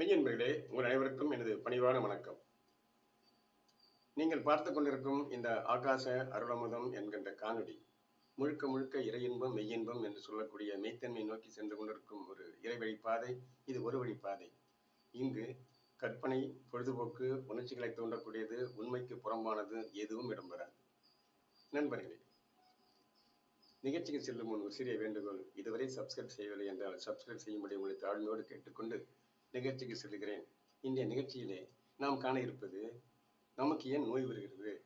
மெய்யன்பர்களே உங்கள் அனைவருக்கும் எனது பணிவான வணக்கம். நீங்கள் பார்த்து கொண்டிருக்கும் இந்த ஆகாச அருளமுதம் என்கின்ற காணொளி முழுக்க முழுக்க இறையின்பம் மெய்யின்பம் என்று சொல்லக்கூடிய மெய்த்தன்மை நோக்கி சென்று கொண்டிருக்கும் ஒரு இறைவழி பாதை இது ஒரு வழி பாதை. இங்கு கற்பனை பொழுதுபோக்கு உணர்ச்சிகளை தூண்டக்கூடியது உண்மைக்கு புறம்பானது எதுவும் இடம்பெறாது. நண்பர்களே நிகழ்ச்சிக்கு செல்லும் முன் ஒரு சிறிய வேண்டுகோள் இதுவரை சப்ஸ்கிரைப் செய்யவில்லை என்றால் சப்ஸ்கிரைப் செய்யும்படி உங்களை தாழ்மையோடு கேட்டுக்கொண்டு நிகழ்ச்சிக்கு செல்கிறேன் இன்றைய நிகழ்ச்சியிலே நாம் காண இருப்பது நமக்கு ஏன் நோய் வருகிறது?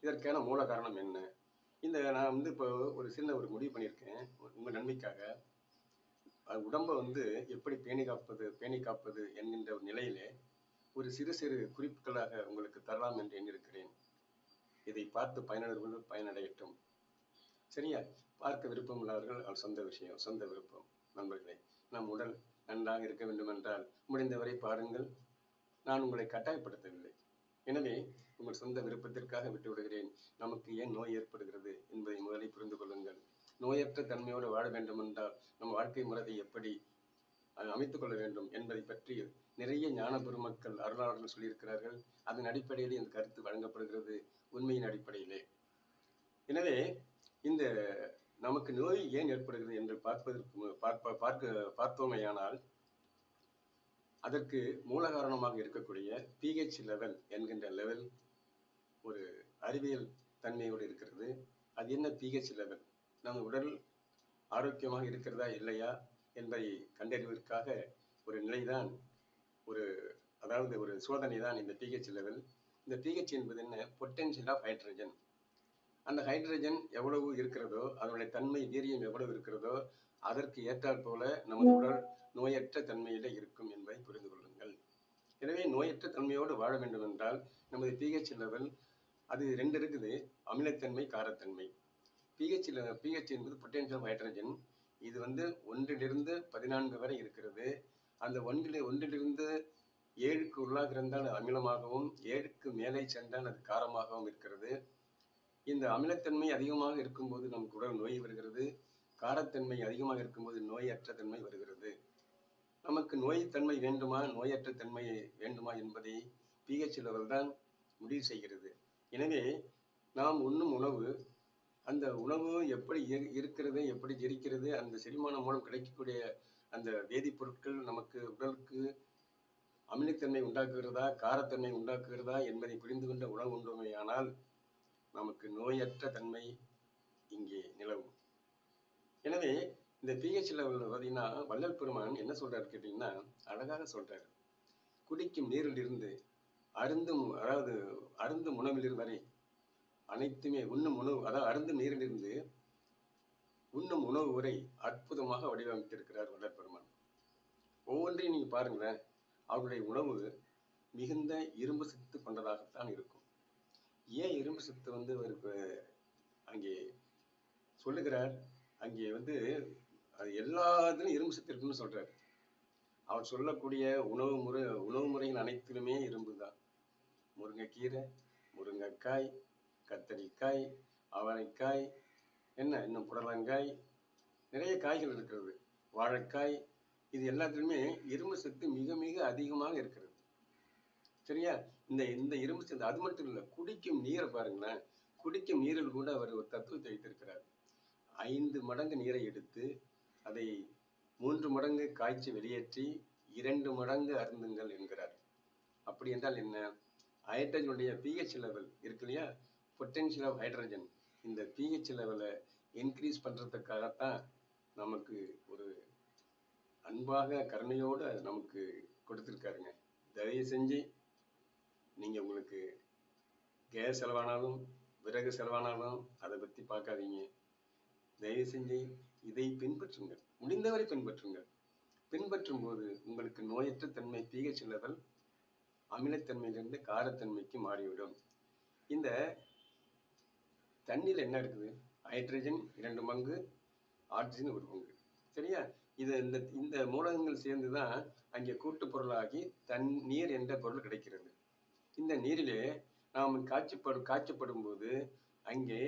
இதற்கான மூல காரணம் என்ன? இந்த நான் வந்து இப்போ ஒரு சின்ன ஒரு முடிவு பண்ணியிருக்கேன். உங்கள் நன்மைக்காக. அது உடம்பை வந்து எப்படி பேணி காப்பது பேணி காப்பது என்கின்ற ஒரு நிலையிலே ஒரு சிறு சிறு குறிப்புகளாக உங்களுக்கு தரலாம் என்று எண்ணிருக்கிறேன் இதை பார்த்து பயனர்கள் பயனடையட்டும். சரியா? பார்க்க விருப்பம் உள்ளவர்கள் சொந்த விஷயம் சொந்த விருப்பம். நண்பர்களே நம் உடல் நன்றாக இருக்க வேண்டுமென்றால் முடிந்தவரை பாருங்கள். நான் உங்களை கட்டாயப்படுத்தவில்லை. எனவே உங்கள் சொந்த விருப்பத்திற்காக விட்டு விடுகிறேன் நமக்கு ஏன் நோய் ஏற்படுகிறது என்பதை முதலில் புரிந்து கொள்ளுங்கள். நோயற்ற தன்மையோடு வாழ வேண்டுமென்றால் நம் வாழ்க்கை முறையை எப்படி அஹ், அமைத்துக் கொள்ள வேண்டும் என்பதை பற்றி நிறைய ஞான பெருமக்கள் அருளாளர்கள் சொல்லியிருக்கிறார்கள். அதன் அடிப்படையில் இந்த கருத்து வழங்கப்படுகிறது உண்மையின் அடிப்படையிலே. எனவே இந்த நமக்கு நோய் ஏன் ஏற்படுகிறது என்று பார்ப்பதற்கு பார்ப்ப பார்க்க பார்த்தோமையானால் அதற்கு மூல காரணமாக இருக்கக்கூடிய பிஹெச் லெவல் என்கின்ற லெவல் ஒரு அறிவியல் தன்மையோடு இருக்கிறது. அது என்ன பிஹெச் லெவல் நம் உடல் ஆரோக்கியமாக இருக்கிறதா இல்லையா என்பதை கண்டறிவதற்காக ஒரு நிலைதான் ஒரு அதாவது ஒரு சோதனை தான் இந்த பிஹெச் லெவல் இந்த பிஹெச் என்பது என்ன? பொட்டென்ஷியல் ஆஃப் ஹைட்ரஜன் அந்த ஹைட்ரஜன் எவ்வளவு இருக்கிறதோ அதனுடைய தன்மை வீரியம் எவ்வளவு இருக்கிறதோ அதற்கு ஏற்றாற் போல நமது உடல் நோயற்ற தன்மையில இருக்கும் என்பதை புரிந்து கொள்ளுங்கள். எனவே நோயற்ற தன்மையோடு வாழ வேண்டும் என்றால் நமது பிஹெச் லெவல் அது ரெண்டு இருக்குது. அமிலத்தன்மை காரத்தன்மை. பிஹெச் பிஹெச் என்பது பொட்டென்சியல் ஹைட்ரஜன் இது வந்து ஒன்றிலிருந்து பதினான்கு வரை இருக்கிறது. அந்த ஒன்றில் ஒன்றிலிருந்து ஏழுக்கு உள்ளாக இருந்தால் அமிலமாகவும் ஏழுக்கு மேலே சென்றால் அது காரமாகவும் இருக்கிறது. இந்த அமிலத்தன்மை அதிகமாக இருக்கும்போது நம் குடல் நோய் வருகிறது. காரத்தன்மை அதிகமாக இருக்கும்போது நோயற்ற தன்மை வருகிறது. நமக்கு நோய் வேண்டுமா? நோயற்ற தன்மை வேண்டுமா என்பதை பிஹெச் லெவல் தான் முடிவு செய்கிறது. எனவே நாம் உண்ணும் உணவு அந்த உணவு எப்படி இரு- இருக்கிறது எப்படி ஜெரிக்கிறது அந்த செரிமானம் மூலம் கிடைக்கக்கூடிய அந்த வேதிப்பொருட்கள் நமக்கு உடலுக்கு அமிலத்தன்மை உண்டாக்குகிறதா காரத்தன்மை உண்டாக்குகிறதா என்பதை புரிந்து கொண்ட உணவு உண்டுமையானால் நமக்கு நோயற்ற தன்மை இங்கே நிலவும். எனவே இந்த பிஹெச் லெவலில் பார்த்தீங்கன்னா வள்ளல் பெருமான் என்ன சொல்றாரு கேட்டீங்கன்னா அழகாக சொல்றாரு. குடிக்கும் நீரிலிருந்து அருந்தும் அதாவது அருந்தும் உணவில் வரை அனைத்துமே உண்ணும் உணவு அதாவது அருந்தும் நீரிலிருந்து உண்ணும் உணவு வரை அற்புதமாக வடிவமைத்திருக்கிறார் வள்ளல் பெருமான். ஒவ்வொன்றையும் நீங்க பாருங்களேன் அவருடைய உணவு மிகுந்த இரும்பு சத்து கொண்டதாகத்தான் இருக்கும். ஏன் இரும்பு சத்து வந்து அவருக்கு அங்கே சொல்லுகிறார். அங்கே வந்து அது எல்லாத்துலையும் இரும்பு சத்து இருக்குன்னு சொல்றாரு. அவர் சொல்லக்கூடிய உணவு முறை உணவு முறைகள் அனைத்திலுமே இரும்பு தான். முருங்கைக்கீரை முருங்கைக்காய் கத்தரிக்காய் அவரைக்காய் என்ன இன்னும் புடலங்காய் நிறைய காய்கள் இருக்கிறது. வாழைக்காய் இது எல்லாத்துலையுமே இரும்பு சத்து மிக மிக அதிகமாக இருக்கிறது. சரியா? இந்த இந்த இரும்பு சேர்ந்து அது மட்டும் இல்லை குடிக்கும் நீரை பாருங்களேன். குடிக்கும் நீரில் கூட அவர் ஒரு தத்துவத்தை வைத்திருக்கிறார். ஐந்து மடங்கு நீரை எடுத்து அதை மூன்று மடங்கு காய்ச்சி வெளியேற்றி இரண்டு மடங்கு அருந்துங்கள் என்கிறார். அப்படி என்றால் என்ன? ஹைட்ரஜனுடைய பிஹெச் லெவல் இருக்கு இல்லையா? பொட்டென்ஷியல் ஆஃப் ஹைட்ரஜன் இந்த பிஹெச் லெவலை இன்க்ரீஸ் பண்ணுறதுக்காகத்தான் நமக்கு ஒரு அன்பாக கருணையோடு நமக்கு கொடுத்துருக்காருங்க. தயவு செஞ்சு நீங்கள் உங்களுக்கு கேஸ் செலவானாலும் விறகு செலவானாலும் அதை பற்றி பார்க்காதீங்க. தயவு செஞ்சு இதை பின்பற்றுங்கள். முடிந்தவரை பின்பற்றுங்கள். பின்பற்றும் போது உங்களுக்கு நோயற்ற தன்மை பிஹெச் லெவல் அமிலத்தன்மையிலிருந்து காரத்தன்மைக்கு மாறிவிடும். இந்த தண்ணியில் என்ன இருக்குது? ஹைட்ரஜன் இரண்டு பங்கு ஆக்சிஜன் ஒரு பங்கு சரியா? இது இந்த இந்த மூலகங்கள் சேர்ந்து தான் அங்கே கூட்டுப் பொருளாகி தண்ணீர் என்ற பொருள் கிடைக்கிறது. இந்த நீரிலே நாம் காய்ச்சப்படும் காய்ச்சப்படும் போது அங்கே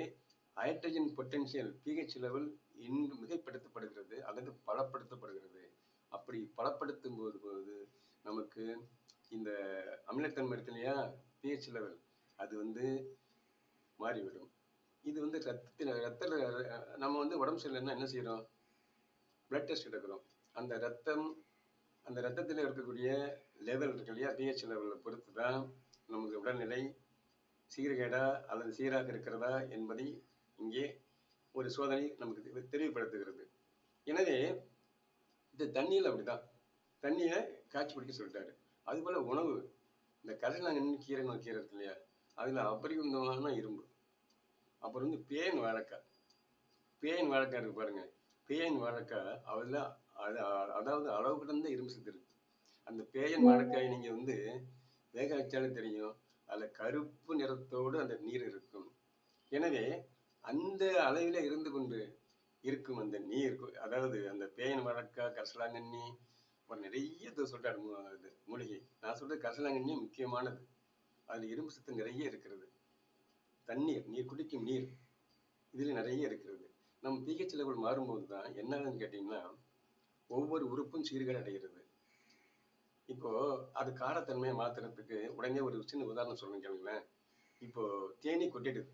ஹைட்ரஜன் பொட்டென்சியல் பிஹெச் லெவல் இன்று மிகைப்படுத்தப்படுகிறது அல்லது பலப்படுத்தப்படுகிறது. அப்படி பலப்படுத்தும் போது போது நமக்கு இந்த அமிலத்தன்மை இருக்கு இல்லையா? பிஹெச் லெவல் அது வந்து மாறிவிடும். இது வந்து ரத்தத்தில் ரத்தத்தில் நம்ம வந்து உடம்பு சரியில்லைன்னா என்ன செய்கிறோம் பிளட் டெஸ்ட் எடுக்கிறோம். அந்த ரத்தம் அந்த ரத்தத்தில் இருக்கக்கூடிய லெவல் இருக்கு இல்லையா? பிஹெச் லெவலை பொறுத்து தான் நமக்கு உடல்நிலை சீர்கேடா அல்லது சீராக இருக்கிறதா என்பதை இங்கே ஒரு சோதனை நமக்கு தெளிவுபடுத்துகிறது எனவே இந்த தண்ணியில் அப்படிதான். தண்ணியை காய்ச்சி குடிக்க சொல்லிட்டாரு. அதுபோல உணவு. இந்த கரிசலாங்கண்ணி கீரை நோய் கீரை இருக்கு இல்லையா? அதில் அபரிமிதமான இரும்பு. அப்புறம் வந்து பேன் வாழைக்காய். பேன் வாழைக்காய் இருக்கு பாருங்க. பேன் வாழைக்காய் அதில் அது அதாவது அளவு கடந்த இரும்பு சத்து இருக்கு. அந்த பேயன் வாழைக்காய் நீங்க வந்து வேக வச்சாலே தெரியும். அதில் கருப்பு நிறத்தோடு அந்த நீர் இருக்கும். எனவே அந்த அளவில் இருந்து கொண்டு இருக்கும் அந்த நீர் அதாவது அந்த பேயன் வாழைக்காய் கரசலாங்கண்ணி அப்புறம் நிறைய இது சொல்றாரு மூலிகை. நான் சொல்றது கரசலாங்கண்ணி முக்கியமானது. அதில் இரும்பு சத்து நிறைய இருக்கிறது. தண்ணீர் நீர் குடிக்கும் நீர் இதில் நிறைய இருக்கிறது. நம்ம பிஹெச் லெவல் மாறும்போது தான் என்ன ஆகுதுன்னு கேட்டிங்கன்னா ஒவ்வொரு உறுப்பும் சீர்கேடு அடைகிறது. இப்போ அது காரத்தன்மையை மாத்துறதுக்கு உடனே ஒரு சின்ன உதாரணம் சொல்றேன் கேளுங்களேன். இப்போ தேனி கொட்டிடுது.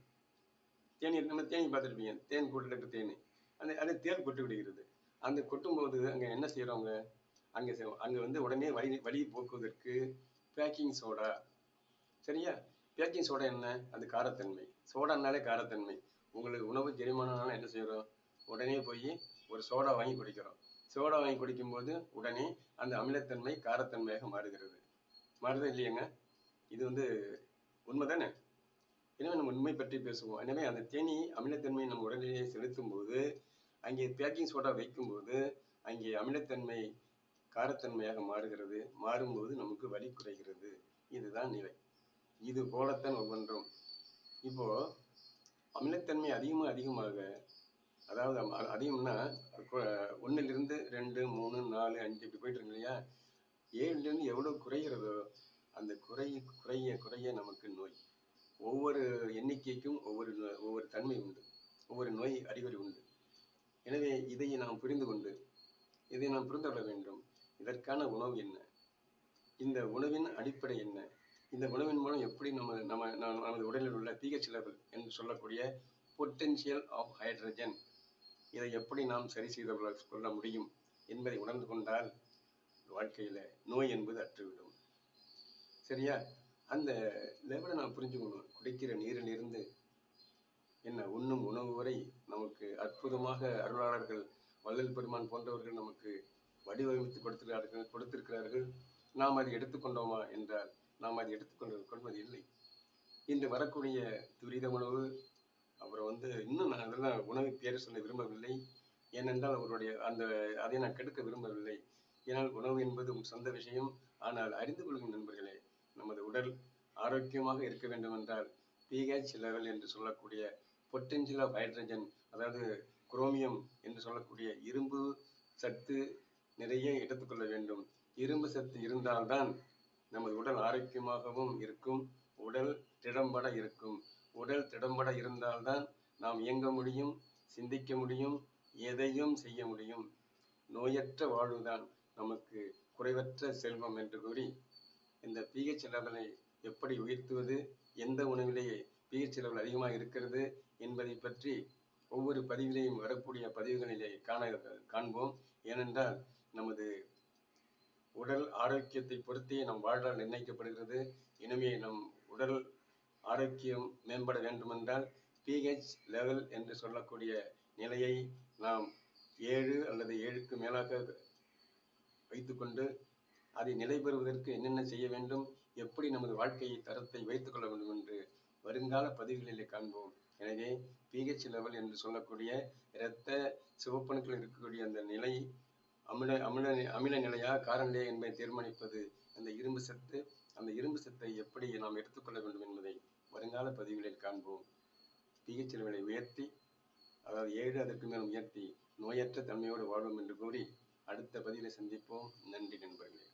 தேனி நம்ம தேனி பார்த்துருப்பீங்க. தேன் கொட்டிட்டு தேனி. அந்த அது தேன் கொட்டி விடுகிறது. அந்த கொட்டும்போது அங்கே என்ன செய்யறவங்க அங்கே செ- அங்கே வந்து உடனே வழி வழி போக்குவதற்கு பேக்கிங் சோடா. சரியா? பேக்கிங் சோடா என்ன? அது காரத்தன்மை. சோடானாலே காரத்தன்மை. உங்களுக்கு உணவு ஜெரிமானம்னால என்ன செய்யறோம் உடனே போய் ஒரு சோடா வாங்கி குடிக்கிறோம். சோடா வாங்கி குடிக்கும்போது உடனே அந்த அமிலத்தன்மை காரத்தன்மையாக மாறுகிறது. மாறுதா இல்லையாங்க? இது வந்து உண்மைதானே? எனவே நம்ம உண்மை பற்றி பேசுவோம். எனவே அந்த தேனி அமிலத்தன்மை நம்ம உடலிலே செலுத்தும் போது அங்கே பேக்கிங் சோடா வைக்கும்போது அங்கே அமிலத்தன்மை காரத்தன்மையாக மாறுகிறது. மாறும்போது நமக்கு வலி குறைகிறது. இதுதான் நிலை. இது போலத்தான் ஒவ்வொன்றும். இப்போ அமிலத்தன்மை அதிகமாக அதிகமாக அதாவது அதையும்னா அதிகம்னா ரெண்டு மூணு நாலு அஞ்சு இப்படி போயிட்டு இருக்கு இல்லையா? ஏழுலேருந்து எவ்வளோ குறைகிறதோ அந்த குறைய குறைய குறைய நமக்கு நோய். ஒவ்வொரு எண்ணிக்கைக்கும் ஒவ்வொரு நோ- ஒவ்வொரு தன்மை உண்டு. ஒவ்வொரு நோய் அறிகுறி உண்டு. எனவே இதை நாம் புரிந்து கொண்டு இதை நாம் புரிந்து கொள்ள வேண்டும். இதற்கான உணவு என்ன? இந்த உணவின் அடிப்படை என்ன? இந்த உணவின் மூலம் எப்படி நம்ம நம்ம நமது உடலில் உள்ள பிஹெச் லெவல் என்று சொல்லக்கூடிய பொட்டென்ஷியல் ஆஃப் ஹைட்ரஜன் இதை எப்படி நாம் சரி செய்து கொள்ள- முடியும் என்பதை உணர்ந்து கொண்டால் வாழ்க்கையில நோய் என்பது அற்றுவிடும். சரியா? அந்த லெவலை நாம் புரிஞ்சுக்கணும் குடிக்கிற நீரிலிருந்து என்ன உண்ணும் உணவு வரை நமக்கு அற்புதமாக அருளாளர்கள் வள்ளல் பெருமான் போன்றவர்கள் நமக்கு வடிவமைத்து கொடுத்திருக்கிறார்கள் கொடுத்திருக்கிறார்கள். நாம் அதை எடுத்துக்கொண்டோமா என்றால் நாம் அதை எடுத்துக்கொண்டு கொள்வது இல்லை. இன்று வரக்கூடிய துரித உணவு அப்புறம் வந்து இன்னும் நான் அதெல்லாம் உணவு பேர் சொல்ல விரும்பவில்லை. ஏனென்றால் அவருடைய அந்த அதை நான் கெடுக்க விரும்பவில்லை. ஏனால் உணவு என்பது உன் சொந்த விஷயம். ஆனால் அறிந்து கொள்ளும் நண்பர்களே நமது உடல் ஆரோக்கியமாக இருக்க வேண்டும் என்றால் பிஹெச் லெவல் என்று சொல்லக்கூடிய பொட்டென்சியல் ஆஃப் ஹைட்ரஜன் அதாவது குரோமியம் என்று சொல்லக்கூடிய இரும்பு சத்து நிறைய எடுத்துக்கொள்ள வேண்டும். இரும்பு சத்து இருந்தால்தான் நமது உடல் ஆரோக்கியமாகவும் இருக்கும். உடல் திடம்பட இருக்கும். உடல் திடம்பட இருந்தால்தான் நாம் இயங்க முடியும் சிந்திக்க முடியும் எதையும் செய்ய முடியும். நோயற்ற வாழ்வுதான் நமக்கு குறைவற்ற செல்வம் என்று கூறி இந்த பிஹெச் லெவலை எப்படி உயர்த்துவது எந்த உணவிலேயே பிஹெச் லெவல் அதிகமாக இருக்கிறது என்பதை பற்றி ஒவ்வொரு பதிவிலையும் வரக்கூடிய பதிவுகளிலே காண காண்போம். ஏனென்றால் நமது உடல் ஆரோக்கியத்தை பொறுத்தே நம் வாழ்நாள் நிர்ணயிக்கப்படுகிறது. எனவே நம் உடல் ஆரோக்கியம் மேம்பட வேண்டுமென்றால் பிஹெச் லெவல் என்று சொல்லக்கூடிய நிலையை நாம் ஏழு அல்லது ஏழுக்கு மேலாக வைத்துக்கொண்டு அதை நிலை பெறுவதற்கு என்னென்ன செய்ய வேண்டும் எப்படி நமது வாழ்க்கையை தரத்தை வைத்துக் கொள்ள வேண்டும் என்று வருங்கால பதிவுகளிலே காண்போம். எனவே பிஹெச் லெவல் என்று சொல்லக்கூடிய இரத்த சிவப்பணுக்கள் இருக்கக்கூடிய அந்த நிலை அமில அமில அமில நிலையா காரநிலையா என்பதை தீர்மானிப்பது அந்த இரும்பு சத்து அந்த இரும்பு சத்தை எப்படி நாம் எடுத்துக்கொள்ள வேண்டும் என்பதை வருங்கால பதிவுகளில் காண்போம். பிஹெச் லெவலை உயர்த்தி அதாவது ஏழு அதற்கு மேல் உயர்த்தி நோயற்ற தன்மையோடு வாழ்வோம் என்று கூறி அடுத்த பதிவில் சந்திப்போம். நன்றி நண்பர்களே.